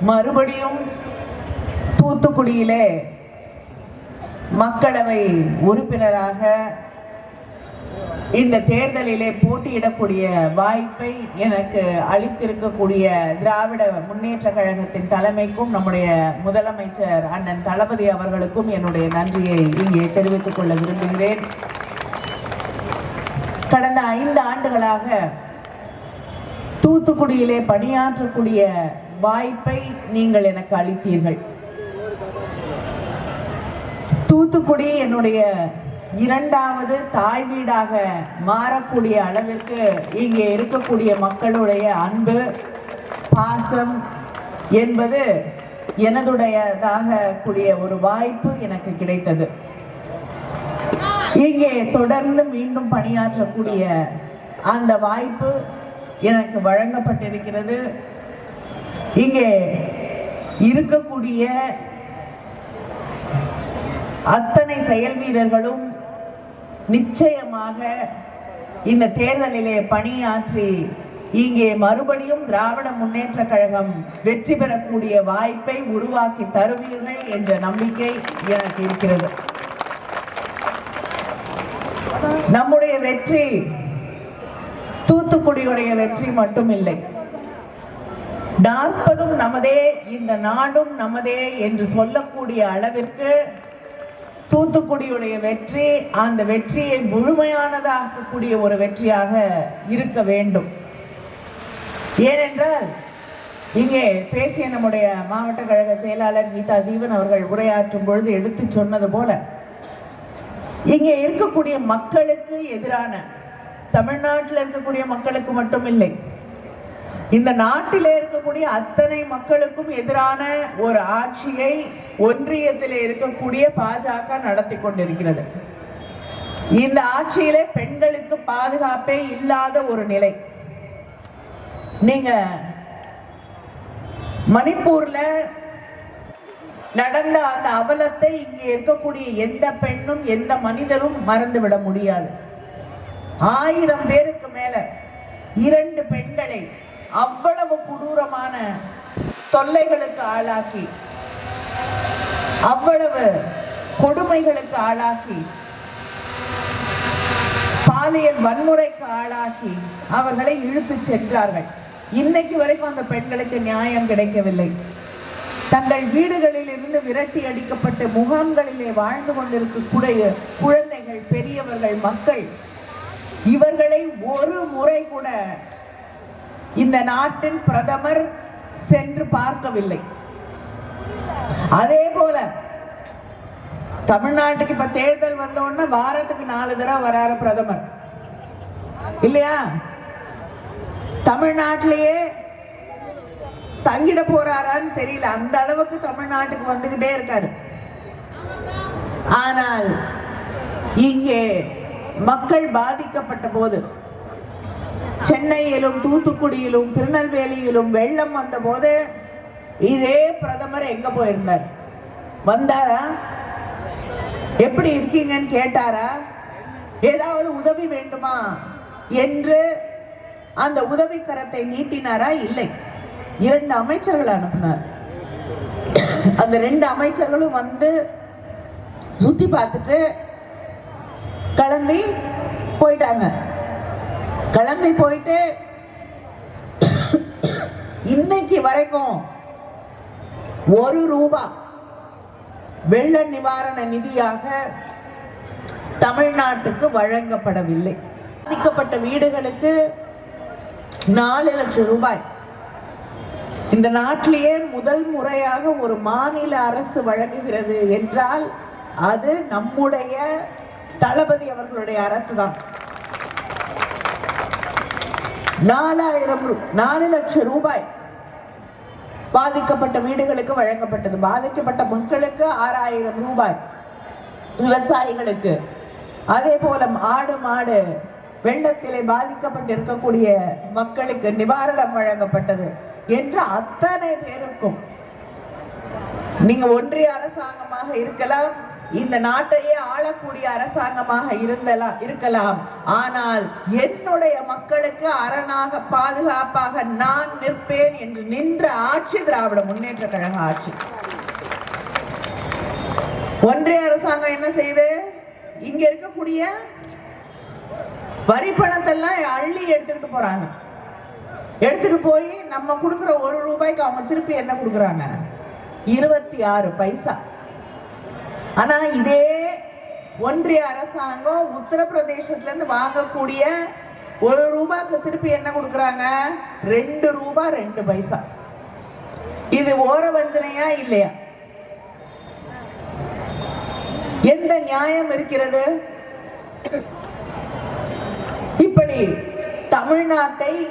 மறுபடியும் தூத்துக்குடியிலே மக்களவை உறுப்பினராக இந்த தேர்தலிலே போட்டியிடக்கூடிய வாய்ப்பை எனக்கு அளித்திருக்கக்கூடிய திராவிட முன்னேற்ற கழகத்தின் தலைமைக்கும் நம்முடைய முதலமைச்சர் அண்ணன் தளபதி அவர்களுக்கும் என்னுடைய நன்றியை இங்கே தெரிவித்துக் கொள்ள விரும்புகிறேன். கடந்த ஐந்து ஆண்டுகளாக தூத்துக்குடியிலே பணியாற்றக்கூடிய வாய்ப்பை நீங்கள் எனக்கு அளித்தீர்கள். தூத்துக்குடி என்னுடைய இரண்டாவது தாய் வீடாக மாறக்கூடிய அளவிற்கு இங்கே இருக்கக்கூடிய மக்களுடைய அன்பு பாசம் என்பது எனதுடையதாக கூடிய ஒரு வாய்ப்பு எனக்கு கிடைத்தது. இங்கே தொடர்ந்து மீண்டும் பணியாற்றக்கூடிய அந்த வாய்ப்பு எனக்கு வழங்கப்பட்டிருக்கிறது. இங்கே இருக்கக்கூடிய அத்தனை செயல் வீரர்களும் நிச்சயமாக இந்த தேர்தலிலே பணியாற்றி இங்கே மறுபடியும் திராவிட முன்னேற்ற கழகம் வெற்றி பெறக்கூடிய வாய்ப்பை உருவாக்கி தருவீர்கள் என்ற நம்பிக்கை எனக்கு இருக்கிறது. நம்முடைய வெற்றி தூத்துக்குடியுடைய வெற்றி மட்டும் இல்லை நாற்பதும் நமதே இந்த நாடும் நமதே என்று சொல்லக்கூடிய அளவிற்கு தூத்துக்குடியுடைய வெற்றி அந்த வெற்றியை முழுமையானதாக்கக்கூடிய ஒரு வெற்றியாக இருக்க வேண்டும். ஏனென்றால் இங்கே பேசிய நம்முடைய மாவட்ட கழக செயலாளர் கீதா ஜீவன் அவர்கள் உரையாற்றும் பொழுது எடுத்து சொன்னது போல இங்கே இருக்கக்கூடிய மக்களுக்கு எதிரான தமிழ்நாட்டில் இருக்கக்கூடிய மக்களுக்கு மட்டும் இல்லை இந்த நாட்டிலே இருக்கக்கூடிய அத்தனை மக்களுக்கும் எதிரான ஒரு ஆட்சியை ஒன்றியத்திலே இருக்கக்கூடிய பாஜக நடத்தி கொண்டிருக்கிறது. இந்த ஆட்சியிலே பெண்களுக்கு பாதுகாப்பே இல்லாத ஒரு நிலை. நீங்க மணிப்பூர்ல நடந்த அந்த அவலத்தை இங்கே இருக்கக்கூடிய எந்த பெண்ணும் எந்த மனிதரும் மறந்துவிட முடியாது. ஆயிரம் பேருக்கு மேல இரண்டு பெண்களை அவ்வளவு கொடூரமான தொல்லைகளுக்கு ஆளாக்கி அவ்வளவு கொடுமைகளுக்கு ஆளாக்கி பாலியல் வன்முறைக்கு ஆளாக்கி அவர்களை இழுத்து சென்றார்கள். இன்னைக்கு வரைக்கும் அந்த பெண்களுக்கு நியாயம் கிடைக்கவில்லை. தங்கள் வீடுகளில் இருந்து விரட்டி அடிக்கப்பட்டு முகாம்களிலே வாழ்ந்து கொண்டிருக்கக்கூடிய குழந்தைகள் பெரியவர்கள் மக்கள் இவர்களை ஒரு முறை கூட இந்த நாட்டின் பிரதமர் சென்று பார்க்கவில்லை. அதே போல தமிழ்நாட்டுக்கு இப்ப தேர்தல் வந்தோடனே வாரத்துக்கு நாலு தடவை வராரு பிரதமர். இல்லையா? தமிழ்நாட்டிலேயே தங்கிட போறாரான்னு தெரியல. அந்த அளவுக்கு தமிழ்நாட்டுக்கு வந்துகிட்டே இருக்காரு. ஆனால் இங்கே மக்கள் பாதிக்கப்பட்ட போது சென்னையிலும் தூத்துக்குடியிலும் திருநெல்வேலியிலும் வெள்ளம் வந்த போது இதே பிரதமர் எங்க போயிருந்தார்? வந்தாரா? எப்படி இருக்கீங்கன்னு கேட்டாரா? ஏதாவது உதவி வேண்டுமா? என்று அந்த உதவி கரத்தை நீட்டினாரா? இல்லை. இரண்டு அமைச்சர்கள் அனுப்பினார். அந்த ரெண்டு அமைச்சர்களும் வந்து சுத்தி பார்த்துட்டு கிளம்பி போயிட்டாங்க. கிளம்பி போயிட்டு இன்னைக்கு வரைக்கும் ஒரு ரூபா வெள்ள நிவாரண நிதியாக தமிழ்நாட்டுக்கு வழங்கப்படவில்லை. பாதிக்கப்பட்ட வீடுகளுக்கு நாலு லட்சம் ரூபாய். இந்த நாட்டிலேயே முதல் முறையாக ஒரு மாநில அரசு வழங்குகிறது என்றால் அது நம்முடைய தளபதி அவர்களுடைய அரசு தான் நாலாயிரம் ரூ- நாலு லட்சம் ரூபாய் பாதிக்கப்பட்ட வீடுகளுக்கு வழங்கப்பட்டது. பாதிக்கப்பட்ட மக்களுக்கு ஆறாயிரம் ரூபாய் விவசாயிகளுக்கு. அதே போல ஆடு மாடு வெள்ளத்திலே பாதிக்கப்பட்டிருக்கக்கூடிய மக்களுக்கு நிவாரணம் வழங்கப்பட்டது என்று அத்தனை பேருக்கும். நீங்க ஒன்றிய அரசாங்கமாக இருக்கலாம் இந்த நாட்டையே ஆளக்கூடிய அரசாங்கமாக இருந்தலாம் இருக்கலாம். ஆனால் என்னுடைய மக்களுக்கு அரணாக பாதுகாப்பாக நான் நிற்பேன் என்று நின்ற ஆட்சி திராவிட முன்னேற்ற கழக ஆட்சி. ஒன்றிய அரசாங்கம் என்ன செய்யுது இங்க இருக்கக்கூடிய வரி பணத்தெல்லாம் அள்ளி எடுத்துக்கிட்டு போறாங்க. எடுத்துட்டு போய் நம்ம கொடுக்குற ஒரு ரூபாய்க்கு அவங்க திருப்பி என்ன கொடுக்குறாங்க? இருபத்தி ஆறு பைசா. ஆனா இதே ஒன்றிய அரசாங்கம் உத்தரப்பிரதேசத்துல இருந்து வாங்கக்கூடிய ஒரு ரூபாய்க்கு திருப்பி என்ன கொடுக்குறாங்க? ரெண்டு ரூபாய் ரெண்டு பைசா. இது ஓர வஞ்சனையா இல்லையா? எந்த நியாயம் இருக்கிறது? இப்படி தமிழ்நாட்டை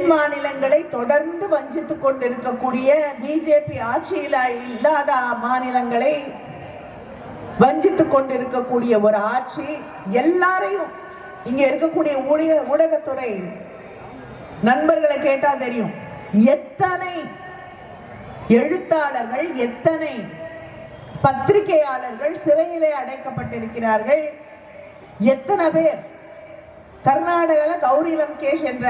தென் மாநிலங்களை தொடர்ந்து வஞ்சித்துக் கொண்டிருக்கக்கூடிய பிஜேபி ஆட்சியில் இல்லாத மாநிலங்களை வஞ்சித்துக் கொண்டிருக்கக்கூடிய ஒரு ஆட்சி எல்லாரையும் இங்க இருக்கக்கூடிய ஊழிய ஊடகத்துறை நண்பர்களை கேட்டா தெரியும். எத்தனை எழுத்தாளர்கள் எத்தனை பத்திரிகையாளர்கள் சிறையிலே அடைக்கப்பட்டிருக்கிறார்கள்? எத்தனை பேர்? கர்நாடகால கௌரி லங்கேஷ் என்ற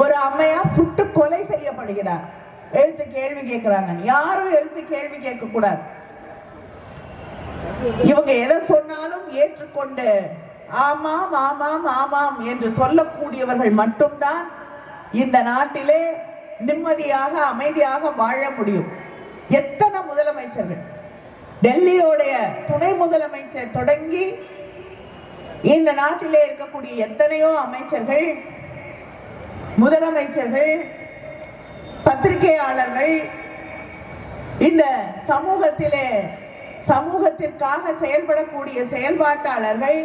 ஒரு அம்மையா சுட்டு கொலை செய்யப்படுகிறார். எழுத்து கேள்வி கேட்கிறாங்க. யாரும் எழுத்து கேள்வி கேட்க கூடாது. இவங்க எதை சொன்னாலும் ஏற்றுக்கொண்டு ஆமாம் ஆமாம் ஆமாம் என்று சொல்லக்கூடியவர்கள் மட்டும்தான் இந்த நாட்டிலே நிம்மதியாக அமைதியாக வாழ முடியும். எத்தனை முதலமைச்சர்கள்? டெல்லியோடைய துணை முதலமைச்சர் தொடங்கி இந்த நாட்டிலே இருக்கக்கூடிய எத்தனையோ அமைச்சர்கள் முதலமைச்சர்கள் பத்திரிகையாளர்கள் இந்த சமூகத்திலே சமூகத்திற்காக செயல்படக்கூடிய செயல்பாட்டாளர்கள்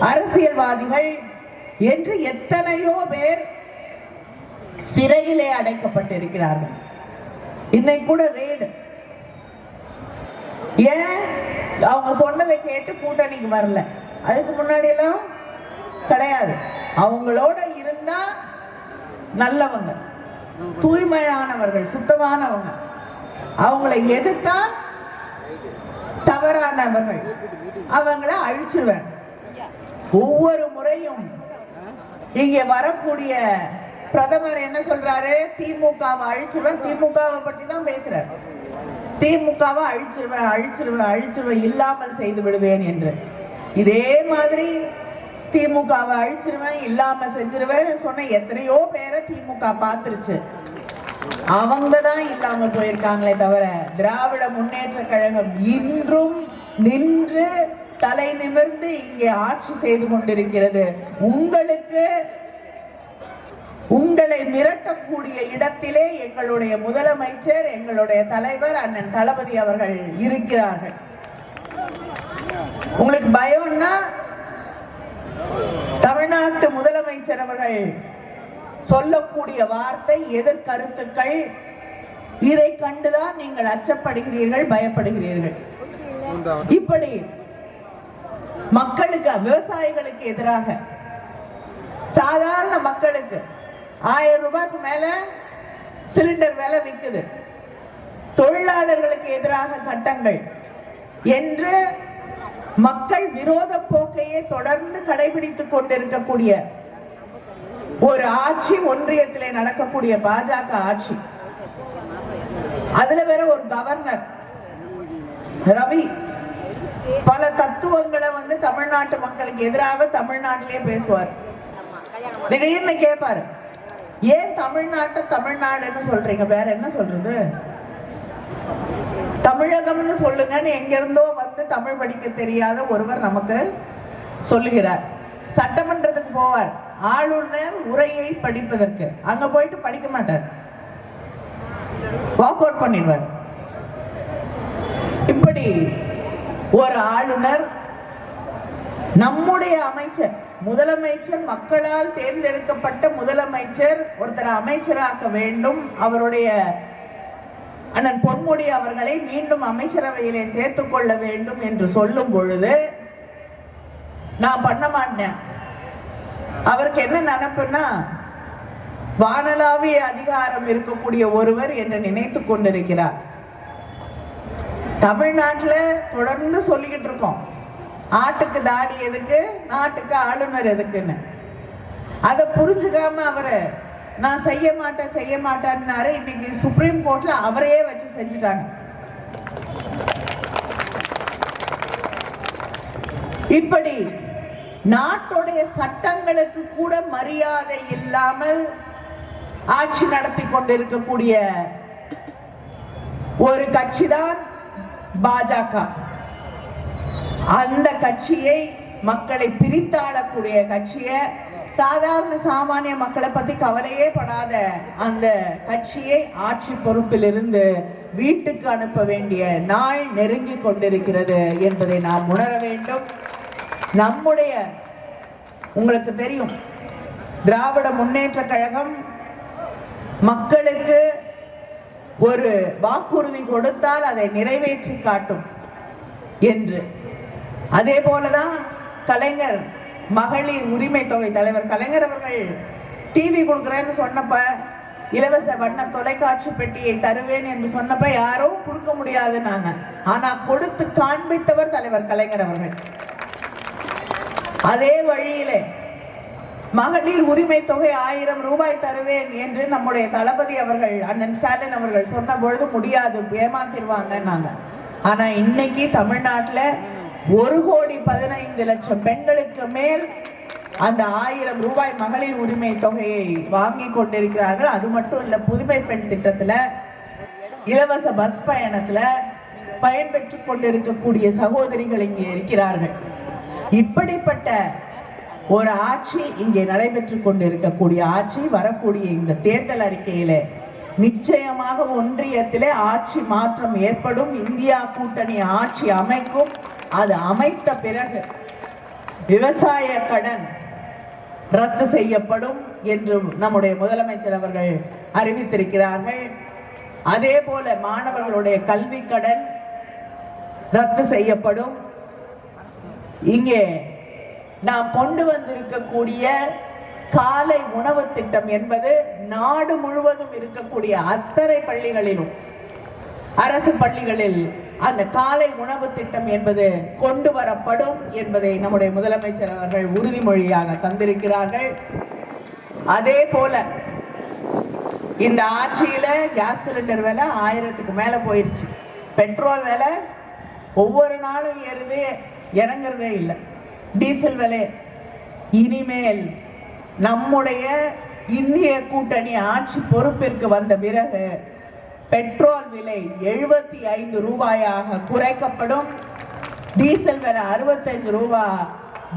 அரசியல்வாதிகள் என்று எத்தனையோ பேர் சிறையிலே அடைக்கப்பட்டிருக்கிறார்கள். இன்னைக்கு கூட ரெய்டு ஏன்? அவங்க சொன்னதை கேட்டு கூட்டணிக்கு வரல. அதுக்கு முன்னாடி எல்லாம் கிடையாது. அவங்களோட இருந்தா நல்லவங்க தூய்மையானவர்கள் சுத்தமானவங்க. அவங்களை எதிர்த்தா தவறானவர்கள். அவங்கள அழிச்சிருவேன். ஒவ்வொரு முறையும் இங்க வரக்கூடிய பிரதமர் என்ன சொல்றாரு? திமுகவை அழிச்சிருவேன். திமுகவை பற்றி தான் பேசுறாரு. திமுகவை அழிச்சிருவேன் அழிச்சிருவேன் அழிச்சிருவேன் இல்லாமல் செய்து விடுவேன் என்று. இதே மாதிரி திமுகவை அழிச்சிருவேன் இல்லாம செஞ்சிருவேன் சொன்ன எத்தனையோ பேரை திமுக பார்த்துருச்சு. அவங்க தான் இல்லாம போயிருக்காங்களே தவிர திராவிட முன்னேற்ற கழகம் இன்றும் நின்று தலை நிமிர்ந்து இங்கே ஆட்சி செய்து கொண்டிருக்கிறது. உங்களுக்கு உங்களை மிரட்டக்கூடிய இடத்திலே எங்களுடைய முதலமைச்சர் எங்களுடைய தலைவர் அண்ணன் தளபதி அவர்கள் இருக்கிறார்கள். உங்களுக்கு பயம்னா தமிழ்நாட்டு முதலமைச்சர் அவர்கள் சொல்லக்கூடிய வார்த்தை எதிர்கருத்துக்கள் இதை கண்டுதான் நீங்கள் அச்சப்படுகிறீர்கள் பயப்படுகிறீர்கள். இப்படி மக்களுக்கு விவசாயிகளுக்கு எதிராக சாதாரண மக்களுக்கு ஆயிரம் ரூபாய்க்கு மேல சிலிண்டர் விலை விற்குது தொழிலாளர்களுக்கு எதிராக சட்டங்கள் என்று மக்கள் விரோத போக்கையே தொடர்ந்து கடைபிடித்துக் கொண்டிருக்கக்கூடிய ஒரு ஆட்சி ஒன்றியத்திலே நடக்கக்கூடிய பாஜக ஆட்சி. அதுல வேற ஒரு கவர்னர் ரவி. பல தத்துவங்களை வந்து தமிழ்நாட்டு மக்களுக்கு எதிராக தமிழ்நாட்டிலே பேசுவார். திடீர்னு கேட்பாரு ஏன் தமிழ்நாட்டை தமிழ்நாடுன்னு சொல்றீங்க? வேற என்ன சொல்றது? தமிழகம்னு சொல்லுங்கன்னு எங்கேருந்தோ வந்து தமிழ் படிக்க தெரியாத ஒருவர் நமக்கு சொல்லுகிறார். சட்டமன்றத்துக்கு போவார். ஆளுநர் உரையை படிப்பதற்கு. அங்க போயிட்டு படிக்க மாட்டார். வாக் அவுட் பண்ணிடுவார். இப்படி ஒரு ஆளுநர் நம்முடைய அமைச்சர் முதலமைச்சர் மக்களால் தேர்ந்தெடுக்கப்பட்ட முதலமைச்சர் ஒருத்தர் அமைச்சராக்க வேண்டும். அவருடைய அண்ணன் பொன்முடி அவர்களை மீண்டும் அமைச்சரவையிலே சேர்த்துக் கொள்ள வேண்டும் என்று சொல்லும் பொழுது நான் பண்ண மாட்டேன். அவருக்கு என்ன நினப்புன்னா வானளாவிய அதிகாரம் இருக்கக்கூடிய ஒருவர் என்று நினைத்துக் கொண்டிருக்கிறார். தமிழ்நாட்டில் தொடர்ந்து சொல்லிக்கிட்டு இருக்கோம் ஆட்டுக்கு தாடி எதுக்கு நாட்டுக்கு ஆளுநர் எதுக்குன்னு. அதை புரிஞ்சுக்காம அவரை நான் செய்ய மாட்டேன் செய்ய மாட்டேன்னாரு. இன்னைக்கு சுப்ரீம் கோர்ட்ல அவரையே வச்சு செஞ்சுட்டாங்க. இப்படி நாட்டுடைய சட்டங்களுக்கு கூட மரியாதை இல்லாமல் ஆட்சி நடத்தி கொண்டிருக்கக்கூடிய ஒரு கட்சிதான் பாஜக. அந்த கட்சியை மக்களை பிரித்தாளக்கூடிய கட்சியை சாதாரண சாமானிய மக்களை பத்தி கவலையே படாத அந்த கட்சியை ஆட்சி பொறுப்பிலிருந்து வீட்டுக்கு அனுப்ப வேண்டிய நாள் நெருங்கி கொண்டிருக்கிறது என்பதை நாம் உணர வேண்டும். நம்முடைய உங்களுக்கு தெரியும் திராவிட முன்னேற்ற கழகம் மக்களுக்கு ஒரு வாக்குறுதி கொடுத்தால் அதை நிறைவேற்றி காட்டும் என்று. அதே போலதான் கலைஞர் மகளிர் உரிமை தொகை தலைவர் கலைஞர் அவர்கள் டிவி கொடுக்குறேன்னு சொன்னப்ப இலவச வண்ண தொலைக்காட்சி பெட்டியை தருவேன் என்று சொன்னப்ப யாரும் கொடுக்க முடியாது நாங்க ஆனா கொடுத்து காண்பித்தவர் தலைவர் கலைஞர் அவர்கள். அதே வழியிலே மகளிர் உரிமை தொகை ஆயிரம் ரூபாய் தருவேன் என்று நம்முடைய தளபதி அவர்கள் அண்ணன் ஸ்டாலின் அவர்கள் சொன்ன பொழுது முடியாது ஏமாத்திருவாங்கன்னாங்க ஆனா இன்னைக்கு தமிழ்நாட்டுல ஒரு கோடி பதினைந்து லட்சம் பெண்களுக்கு மேல் அந்த ஆயிரம் ரூபாய் மகளிர் உரிமை தொகையை வாங்கி கொண்டிருக்கிறார்கள். அது மட்டும் இல்ல புதுமை பெண் திட்டத்துல இலவச பஸ் பயணத்துல பயன்பெற்றுக் கொண்டிருக்கக்கூடிய சகோதரிகள் இங்கே இருக்கிறார்கள். இப்படிப்பட்ட ஒரு ஆட்சி இங்கே நடைபெற்றுக் கொண்டிருக்கக்கூடிய ஆட்சி வரக்கூடிய இந்த தேர்தல் அறிக்கையிலே நிச்சயமாக ஒன்றியத்திலே ஆட்சி மாற்றம் ஏற்படும். இந்தியா கூட்டணி ஆட்சி அமைக்கும். அது அமைத்த பிறகு விவசாய கடன் ரத்து செய்யப்படும் என்றும் நம்முடைய முதலமைச்சர் அவர்கள் அறிவித்திருக்கிறார்கள். அதே போல மாணவர்களுடைய கல்வி கடன் ரத்து செய்யப்படும். இங்கே நாம் கொண்டு வந்திருக்கக்கூடிய காலை உணவு திட்டம் என்பது நாடு முழுவதும் இருக்கக்கூடிய அத்தனை பள்ளிகளிலும் அரசு பள்ளிகளில் அந்த காலை உணவு திட்டம் என்பது கொண்டு வரப்படும் என்பதை நம்முடைய முதலமைச்சர் அவர்கள் உறுதிமொழியாக தந்திருக்கிறார்கள். அதே போல இந்த ஆட்சியில கேஸ் சிலிண்டர் விலை ஆயிரத்துக்கு மேல போயிருச்சு. பெட்ரோல் விலை ஒவ்வொரு நாளும் ஏறுது இறங்குறதே இல்லை. டீசல் விலை இனிமேல் நம்முடைய இந்திய கூட்டணி ஆட்சி பொறுப்பிற்கு வந்த பிறகு பெட்ரோல் விலை எழுபத்தி ஐந்து ரூபாயாக குறைக்கப்படும். டீசல் விலை அறுபத்தஞ்சு ரூபாய்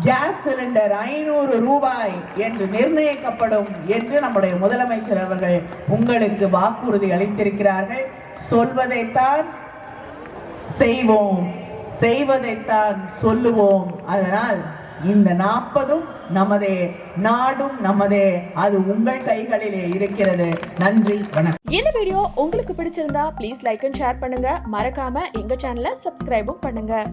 கேஸ் சிலிண்டர் ஐநூறு ரூபாய் என்று நிர்ணயிக்கப்படும் என்று நம்முடைய முதலமைச்சர் அவர்கள் உங்களுக்கு வாக்குறுதி அளித்திருக்கிறார்கள். சொல்வதைத்தான் செய்வோம் செய்வதைத்தான் சொல்லுவோம். அதனால் இந்த நாற்பதும் நமதே நாடும் நமதே. அது உங்கள் கைகளிலே இருக்கிறது. நன்றி வணக்கம். இந்த வீடியோ உங்களுக்கு பிடிச்சிருந்தா ப்ளீஸ் லைக் அண்ட் ஷேர் பண்ணுங்க. மறக்காம எங்க சேனலை சப்ஸ்கிரைபும் பண்ணுங்க.